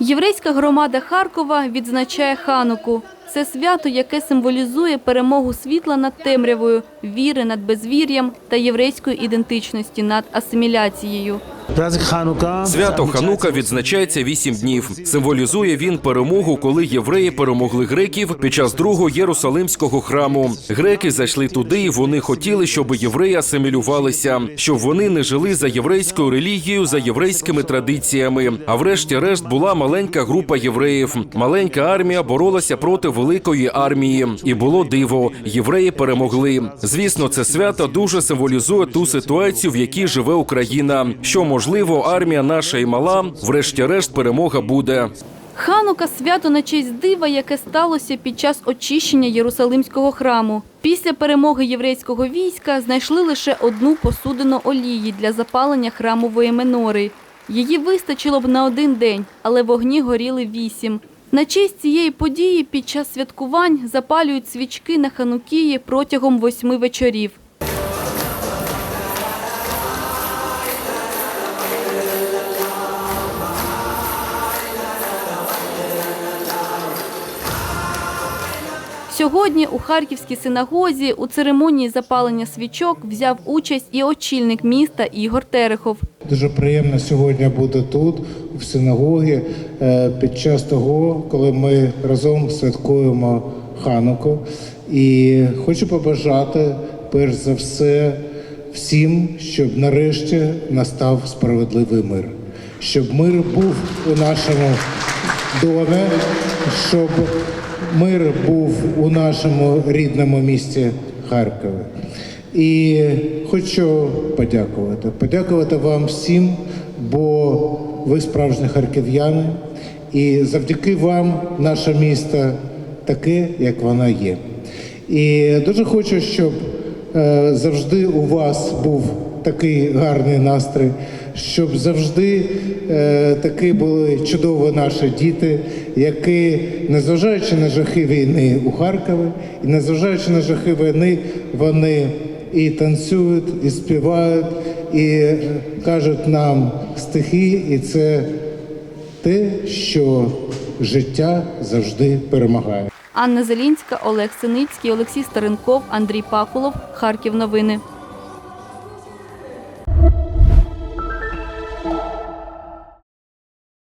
Єврейська громада Харкова відзначає Хануку. Це свято, яке символізує перемогу світла над темрявою, віри над безвір'ям та єврейської ідентичності над асиміляцією. Свято Ханука відзначається вісім днів. Символізує він перемогу, коли євреї перемогли греків під час другого Єрусалимського храму. Греки зайшли туди, і вони хотіли, щоб євреї асимілювалися, щоб вони не жили за єврейською релігією, за єврейськими традиціями. А врешті-решт була маленька група євреїв. Маленька армія боролася проти великої армії, і було диво. Євреї перемогли. Звісно, це свято дуже символізує ту ситуацію, в якій живе Україна. Що можливо, армія наша і мала, врешті-решт, перемога буде. Ханука свято на честь дива, яке сталося під час очищення Єрусалимського храму. Після перемоги єврейського війська знайшли лише одну посудину олії для запалення храмової менори. Її вистачило б на один день, але вогні горіли вісім. На честь цієї події під час святкувань запалюють свічки на Ханукії протягом восьми вечорів. Сьогодні у Харківській синагозі у церемонії запалення свічок взяв участь і очільник міста Ігор Терехов. Дуже приємно сьогодні бути тут, в синагогі, е, під час того, коли ми разом святкуємо Хануку. І хочу побажати, перш за все, всім, щоб нарешті настав справедливий мир, щоб мир був у нашому домі, щоб мир був у нашому рідному місті Харкові. І хочу подякувати. Подякувати вам всім, бо ви справжні харків'яни, і завдяки вам наше місто таке, як воно є. І дуже хочу, щоб е, завжди у вас був такий гарний настрій, щоб завжди е, такі були чудові наші діти, які, незважаючи на жахи війни у Харкові, і незважаючи на жахи війни, вони і танцюють, і співають, і кажуть нам стихи, і це те, що життя завжди перемагає. Анна Зелінська, Олег Синицький, Олексій Старенков, Андрій Пакулов. Харків новини.